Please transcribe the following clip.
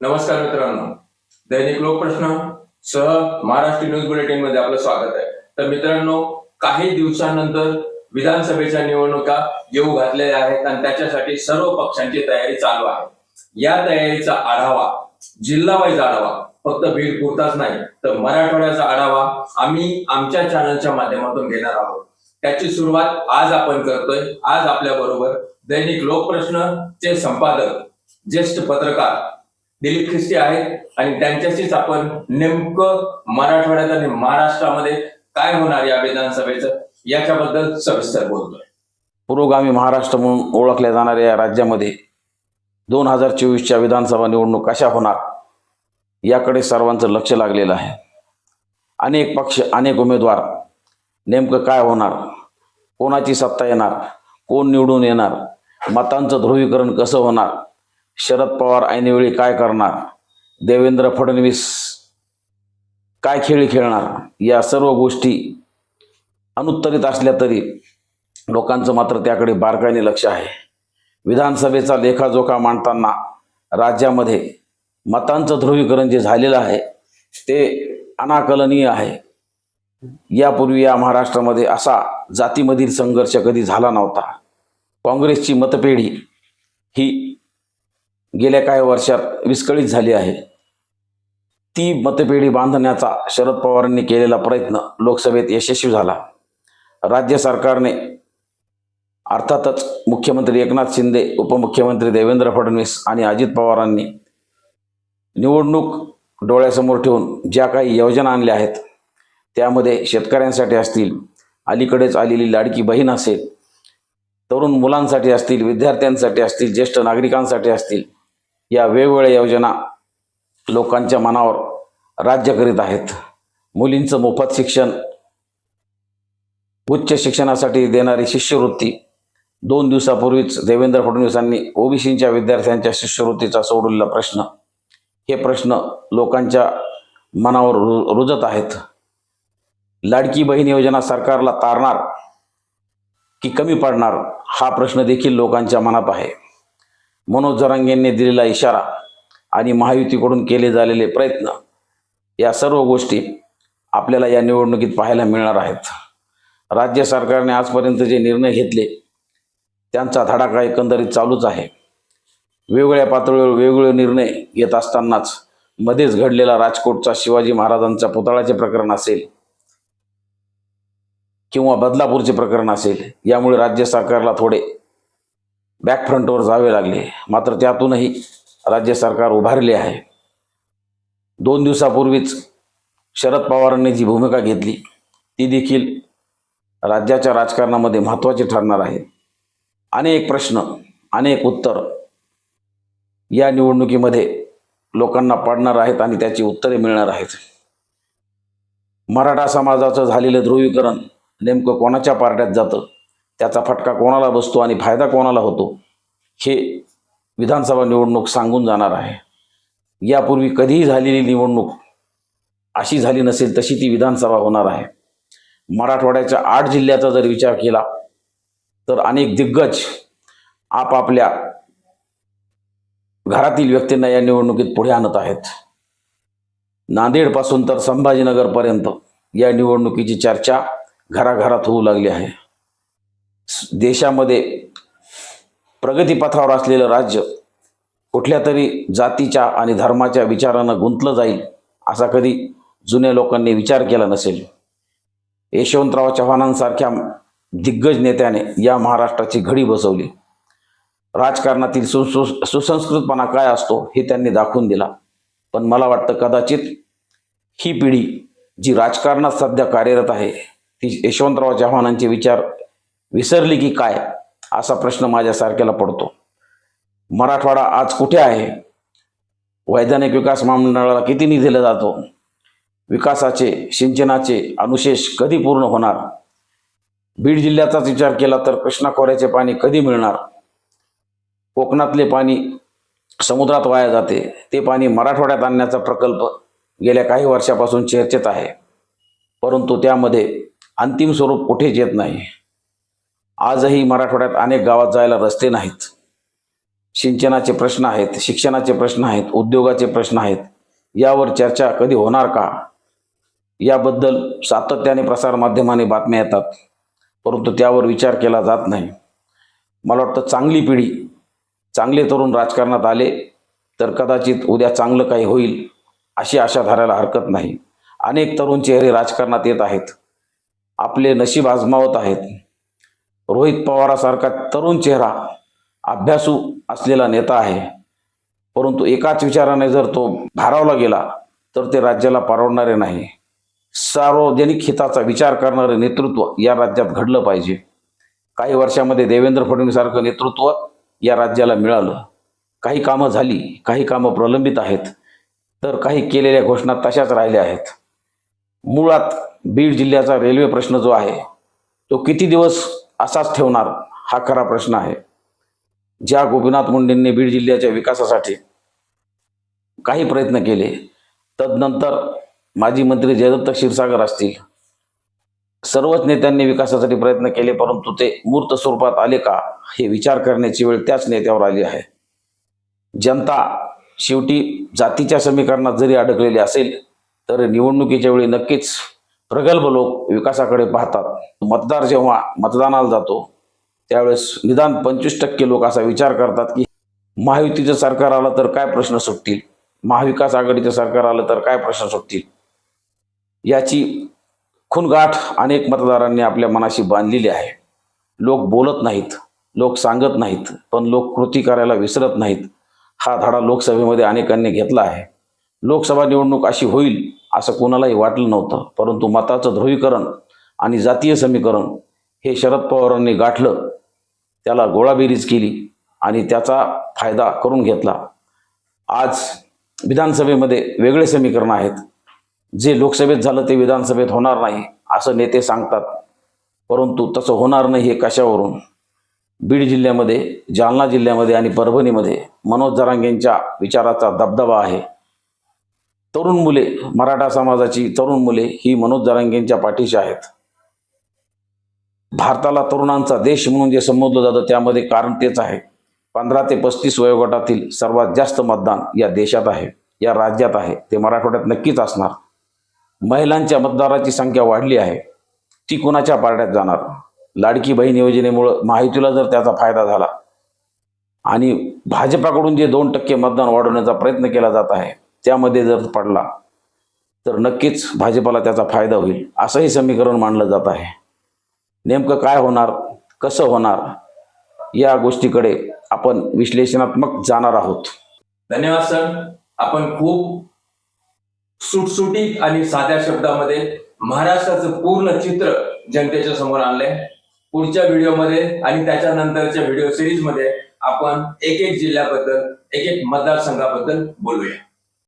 नमस्कार मित्रांनो. दैनिक लोकप्रश्न सह महाराष्ट्र न्यूज बुलेटिनमध्ये आपलं स्वागत आहे. तर मित्रांनो काही दिवसानंतर विधानसभेच्या निवडणुका येऊ घातलेल्या आहेत आणि त्याच्यासाठी सर्व पक्षांची तयारी चालू आहे. या तयारीचा आढावा जिल्हा वाईज आढावा फक्त बीड पुरताच नाही तर मराठवाड्याचा आढावा आम्ही आमच्या चॅनलच्या माध्यमातून घेणार आहोत. त्याची सुरुवात आज आपण करतोय. आज आपल्या बरोबर दैनिक लोकप्रश्न चे संपादक ज्येष्ठ पत्रकार दिलीप ख्रिस्ती आहेत आणि त्यांच्याशीच आपण नेमकं मराठवाड्यात आणि महाराष्ट्रामध्ये काय होणार या विधानसभेचं? याच्याबद्दल सविस्तर बोलतोय. पुरोगामी महाराष्ट्र म्हणून ओळखल्या जाणाऱ्या या राज्यामध्ये दोन हजार चोवीसच्या विधानसभा निवडणूक कशा होणार याकडे सर्वांचं लक्ष लागलेलं आहे. अनेक पक्ष अनेक उमेदवार नेमकं काय होणार कोणाची सत्ता येणार कोण निवडून येणार मतांचं ध्रुवीकरण कसं होणार शरद पवार ऐनवेळी काय करणार? देवेंद्र फडणवीस काय खेळ खेळणार? या सर्व गोष्टी अनुत्तरित असल्या तरी लोकांचं मात्र त्याकडे बारकाईने लक्ष आहे. विधानसभेचा लेखाजोखा मांडताना राज्यामध्ये मतांचं ध्रुवीकरण जे झालेलं आहे ते अनाकलनीय आहे. यापूर्वी या महाराष्ट्रामध्ये असा जातीमधील संघर्ष कधी झाला नव्हता. काँग्रेसची मतपेढी ही गेल्या काही वर्षात विस्कळीत झाली आहे. ती मतपेढी बांधण्याचा शरद पवारांनी केलेला प्रयत्न लोकसभेत यशस्वी झाला. राज्य सरकारने अर्थातच मुख्यमंत्री एकनाथ शिंदे उपमुख्यमंत्री देवेंद्र फडणवीस आणि अजित पवारांनी निवडणूक डोळ्यासमोर ठेवून ज्या काही योजना आणल्या आहेत त्यामध्ये शेतकऱ्यांसाठी असतील अलीकडेच आलेली लाडकी बहीण असेल तरुण मुलांसाठी असतील विद्यार्थ्यांसाठी असतील ज्येष्ठ नागरिकांसाठी असतील या वेगवेगळ्या योजना लोकांच्या मनावर राज्य करीत आहेत. मुलींचं मोफत शिक्षण उच्च शिक्षणासाठी देणारी शिष्यवृत्ती दोन दिवसापूर्वीच देवेंद्र फडणवीसांनी ओबीसीच्या विद्यार्थ्यांच्या शिष्यवृत्तीचा सोडवलेला प्रश्न. हे प्रश्न लोकांच्या मनावर रु रुजत आहेत. लाडकी बहीण योजना सरकारला तारणार की कमी पडणार हा प्रश्न देखील लोकांच्या मनात आहे. मनोज जरांगेंनी दिलेला इशारा आणि महायुतीकडून केले झालेले प्रयत्न या सर्व गोष्टी आपल्याला या निवडणुकीत पाहायला मिळणार आहेत. राज्य सरकारने आजपर्यंत जे निर्णय घेतले त्यांचा धडाका एकंदरीत चालूच आहे. वेगवेगळ्या पातळीवर वेगवेगळे निर्णय घेत असतानाच मध्येच घडलेला राजकोटचा शिवाजी महाराजांचा पुतळ्याचे प्रकरण असेल किंवा बदलापूरचे प्रकरण असेल यामुळे राज्य सरकारला थोडे बॅकफ्रंटवर जावे लागले. मात्र त्यातूनही राज्य सरकार उभारले आहे. दोन दिवसापूर्वीच शरद पवारांनी जी भूमिका घेतली ती देखील राज्याच्या राजकारणामध्ये महत्त्वाची ठरणार आहे. अनेक प्रश्न अनेक उत्तर या निवडणुकीमध्ये लोकांना पडणार आहेत आणि त्याची उत्तरे मिळणार आहेत. मराठा समाजाचं झालेलं ध्रुवीकरण नेमकं कोणाच्या पार्ट्यात जातं? त्याचा फटका कोणाला बसतो आणि फायदा कोणाला होतो हे विधानसभा निवडणूक सांगून जाणार आहे. यापूर्वी कधीही झालेली निवडणूक अशी झाली नसेल तशी ती विधानसभा होणार आहे. मराठवाड्याच्या आठ जिल्ह्याचा जर विचार केला तर अनेक दिग्गज आपापल्या घरातील व्यक्तींना या निवडणुकीत पुढे आणत आहेत. नांदेडपासून तर संभाजीनगरपर्यंत या निवडणुकीची चर्चा घराघरात होऊ लागली आहे. देशामध्ये प्रगतीपथावर असलेलं राज्य कुठल्या तरी जातीच्या आणि धर्माच्या विचारानं गुंतलं जाईल असा कधी जुन्या लोकांनी विचार केला नसेल. यशवंतराव चव्हाणांसारख्या दिग्गज नेत्याने या महाराष्ट्राची घडी बसवली. राजकारणातील सुसु सुसंस्कृतपणा काय असतो हे त्यांनी दाखवून दिला. पण मला वाटतं कदाचित ही पिढी जी राजकारणात सध्या कार्यरत आहे ती यशवंतराव चव्हाणांचे विचार विसरली की काय? असा प्रश्न माझ्यासारख्याला पडतो. मराठवाडा आज कुठे आहे? वैधानिक विकास महामंडळाला किती निधी दिला जातो? विकासाचे सिंचनाचे अनुशेष कधी पूर्ण होणार? बीड जिल्ह्याचाच विचार केला तर कृष्णा खोऱ्याचे पाणी कधी मिळणार? कोकणातले पाणी समुद्रात वाया जाते. ते पाणी मराठवाड्यात आणण्याचा प्रकल्प गेल्या काही वर्षापासून चर्चेत आहे. परंतु त्यामध्ये अंतिम स्वरूप कुठेच येत नाही. आजही मराठवाड्यात अनेक गावात जायला रस्ते नाहीत. सिंचनाचे प्रश्न आहेत शिक्षणाचे प्रश्न आहेत उद्योगाचे प्रश्न आहेत. यावर चर्चा कधी होणार का? याबद्दल सातत्याने प्रसारमाध्यमाने बातम्या येतात परंतु त्यावर विचार केला जात नाही. मला वाटतं चांगली पिढी चांगले तरुण राजकारणात आले तर कदाचित उद्या चांगलं काही होईल अशी आशा धरायला हरकत नाही. अनेक तरुण चेहरे राजकारणात येत आहेत. आपले नशीब आजमावत आहेत. रोहित पवारासारखा तरुण चेहरा अभ्यासू असलेला नेता आहे. परंतु एकाच विचाराने जर तो भारावला गेला तर ते राज्याला परवडणारे नाही. सार्वजनिक हिताचा विचार करणारे नेतृत्व या राज्यात घडलं पाहिजे. काही वर्षामध्ये देवेंद्र फडणवीसारखं नेतृत्व या राज्याला मिळालं. काही कामं झाली काही कामं प्रलंबित आहेत तर काही केलेल्या घोषणा तशाच राहिल्या आहेत. मुळात बीड जिल्ह्याचा रेल्वे प्रश्न जो आहे तो किती दिवस असाच ठेवणार हा खरा प्रश्न आहे. ज्या गोपीनाथ मुंडेंनी बीड जिल्ह्याच्या विकासासाठी काही प्रयत्न केले तदनंतर माजी मंत्री जयदत्त क्षीरसागर असतील. सर्वच नेत्यांनी विकासासाठी प्रयत्न केले परंतु ते मूर्त स्वरूपात आले का हे विचार करण्याची वेळ त्याच नेत्यावर आली आहे. जनता शेवटी जातीच्या समीकरणात जरी अडकलेली असेल तर निवडणुकीच्या वेळी नक्कीच प्रगल्भ लोक विकासाकडे पाहतात. मतदार जेव्हा मतदानाला जातो त्यावेळेस निदान पंचवीस टक्के लोक असा विचार करतात की महायुतीचं सरकार आलं तर काय प्रश्न सुटतील? महाविकास आघाडीचं सरकार आलं तर काय प्रश्न सुटतील? याची खूनगाठ अनेक मतदारांनी आपल्या मनाशी बांधलेली आहे. लोक बोलत नाहीत लोक सांगत नाहीत पण लोक कृती करायला विसरत नाहीत. हा धडा लोकसभेमध्ये अनेकांनी घेतला आहे. लोकसभा निवडणूक अशी होईल असं कोणालाही वाटलं नव्हतं. परंतु मताचं ध्रुवीकरण आणि जातीय समीकरण हे शरद पवारांनी गाठलं. त्याला गोळाबेरीज केली आणि त्याचा फायदा करून घेतला. आज विधानसभेमध्ये वेगळे समीकरण आहेत. जे लोकसभेत झालं ते विधानसभेत होणार नाही असं नेते सांगतात. परंतु तसं होणार नाही हे कशावरून? बीड जिल्ह्यामध्ये जालना जिल्ह्यामध्ये आणि परभणीमध्ये मनोज जरांगेंच्या विचाराचा दबदबा आहे. तरुण मुले मराठा समाजाची तरुण मुले ही मनोज जरांगेंच्या पाठीशी आहेत. भारताला तरुणांचा देश म्हणून जे संबोधलं जातं त्यामध्ये कारण तेच आहे. पंधरा ते पस्तीस वयोगटातील सर्वात जास्त मतदान या देशात आहे या राज्यात आहे ते मराठवाड्यात नक्कीच असणार. महिलांच्या मतदाराची संख्या वाढली आहे ती कुणाच्या पारड्यात जाणार? लाडकी बहीण योजनेमुळं माहितीला जर त्याचा फायदा झाला आणि भाजपाकडून जे दोन टक्के मतदान वाढवण्याचा प्रयत्न केला जात आहे त्यामध्ये जर पडला तर नक्कीच भाजपाला त्याचा फायदा होईल असंही समीकरण मांडलं जात आहे. नेमकं काय होणार कसं होणार या गोष्टीकडे आपण विश्लेषणात्मक जाणार आहोत. धन्यवाद सर. आपण खूप सुटसुटीत आणि साध्या शब्दामध्ये महाराष्ट्राचं पूर्ण चित्र जनतेच्या समोर आणलंय. पुढच्या व्हिडिओमध्ये आणि त्याच्यानंतरच्या व्हिडिओ सिरीजमध्ये आपण एक एक जिल्ह्याबद्दल एक एक मतदारसंघाबद्दल बोलूया.